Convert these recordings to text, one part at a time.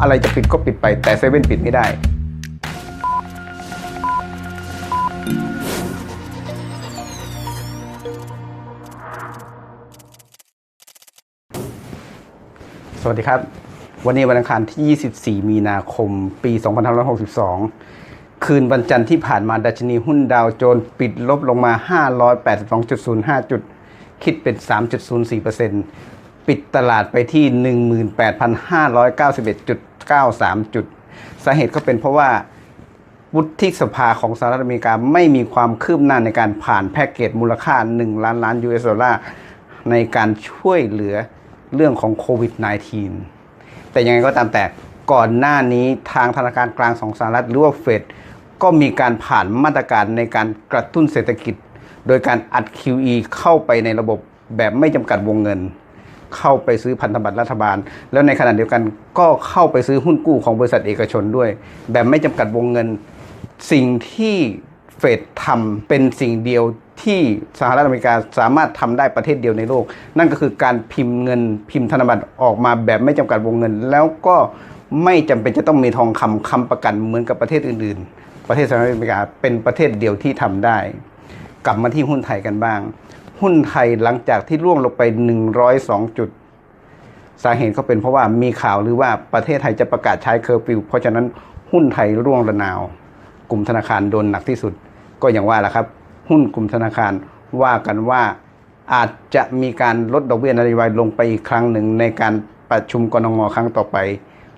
อะไรจะปิดก็ปิดไป แต่เซเว่นปิดไม่ได้ สวัสดีครับ วันนี้วันอังคารที่ 24 มีนาคม ปี 2562 คืนวันจันทร์ที่ผ่านมาดัชนีหุ้นดาวโจนส์ปิดลบลงมา 582.05 จุดคิดเป็น 3.04% ปิดตลาดไปที่ 18,591.93 จุด สาเหตุก็เป็นเพราะว่าวุฒิสภาของสหรัฐอเมริกาไม่มีความคืบหน้าในการผ่านแพ็กเกจมูลค่า 1 ล้านล้าน US ดอลลาร์ในการช่วยเหลือเรื่องของโควิด -19 แต่ยังไงก็ตามแต่ก่อนหน้านี้ทางธนาคารกลางของสหรัฐหรือว่าเฟดก็มีการผ่านมาตรการในการกระตุ้นเศรษฐกิจ โดยการอัด QE เข้าไปในระบบแบบไม่จำกัดวงเงิน เข้าไปซื้อพันธบัตรรัฐบาล แล้วในขณะเดียวกันก็เข้าไปซื้อหุ้นกู้ของบริษัทเอกชนด้วย แบบไม่จำกัดวงเงินสิ่งที่เฟดทำเป็นสิ่งเดียวที่สหรัฐอเมริกาสามารถทำได้ประเทศเดียวในโลก นั่นก็คือการพิมพ์เงินพิมพ์ธนบัตรออกมาแบบไม่จำกัดวงเงิน แล้วก็ไม่จำเป็นจะต้องมีทองคำค้ำประกันเหมือนกับประเทศอื่น ๆ ประเทศสหรัฐอเมริกาเป็นประเทศเดียวที่ทำได้ กลับมาที่หุ้นไทยกันบ้าง หุ้นไทยหลังจากที่ร่วงลงไป 102 จุด สาเหตุก็เป็นเพราะว่ามีข่าวหรือว่าประเทศไทยจะประกาศใช้เคอร์ฟิวเพราะฉะนั้นหุ้นไทยร่วงระนาว กลุ่มธนาคารโดนหนักที่สุด ก็อย่างว่าแหละครับ หุ้นกลุ่มธนาคารว่ากันว่าอาจจะมีการลดดอกเบี้ยนโยบายลงไปอีกครั้งหนึ่งในการประชุมกรงงครั้งต่อไป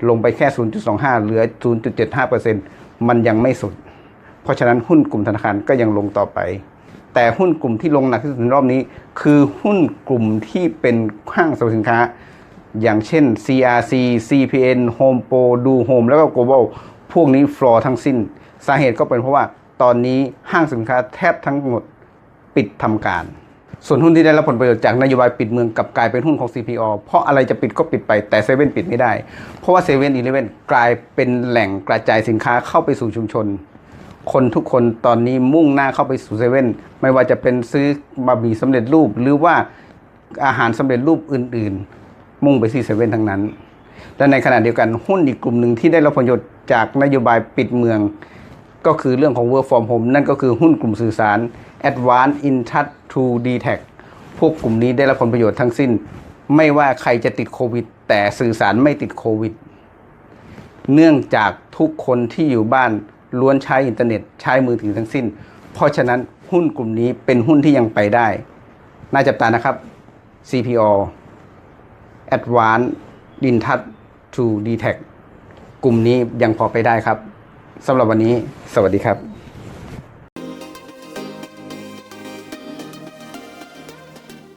ลงไปแค่ 0.25 เหลือ 0.75%มันยังไม่สุด เพราะฉะนั้นหุ้นกลุ่มธนาคารก็ยังลงต่อไป แต่หุ้นกลุ่มที่ลงหนักที่สุดในรอบนี้ คือหุ้นกลุ่มที่เป็นห้างสรรพสินค้า อย่างเช่น CRC CPN Home Pro Do Home แล้วก็ Global พวกนี้ฟลอร์ทั้งสิ้น สาเหตุก็เป็นเพราะว่าตอนนี้ห้างสินค้าแทบทั้งหมดปิดทำการ ส่วนหุ้นที่ได้รับผลประโยชน์จากนโยบายปิดเมืองกลับกลายเป็นหุ้นของ CPO เพราะอะไรจะปิดก็ปิดไปแต่เซเว่นปิดไม่ได้ เพราะว่าเซเว่นอีเลฟเว่นกลายเป็นแหล่งกระจายสินค้าเข้าไปสู่ชุมชน คนทุกคนตอนนี้มุ่งหน้าเข้าไปสู่เซเว่นไม่ว่าจะเป็นซื้อบะหมี่สำเร็จรูป หรือว่าอาหารสำเร็จรูปอื่น ๆ มุ่งไปที่เซเว่นทั้งนั้น และในขณะเดียวกันหุ้นอีกกลุ่มหนึ่งที่ได้รับผลประโยชน์จากนโยบายปิดเมือง ก็คือเรื่องของ work from home นั่นก็คือหุ้นกลุ่มสื่อสาร Advanced In Touch to d t a c พวกกลุ่มนี้ได้รับผลประโยชน์ทั้งสิ้น ไม่ว่าใครจะติดโควิด แต่สื่อสารไม่ติดโควิด เนื่องจากทุกคนที่อยู่บ้าน ล้วนใช้อินเทอร์เน็ตใช้มือถือทั้งสิ้น เพราะฉะนั้นหุ้นกลุ่มนี้เป็นหุ้นที่ยังไปได้ น่าจับตานะครับ CPO Advanced In Touch to d t e c กลุ่มนี้ยังพอไปได้ครับสำหรับวันนี้ สวัสดีครับ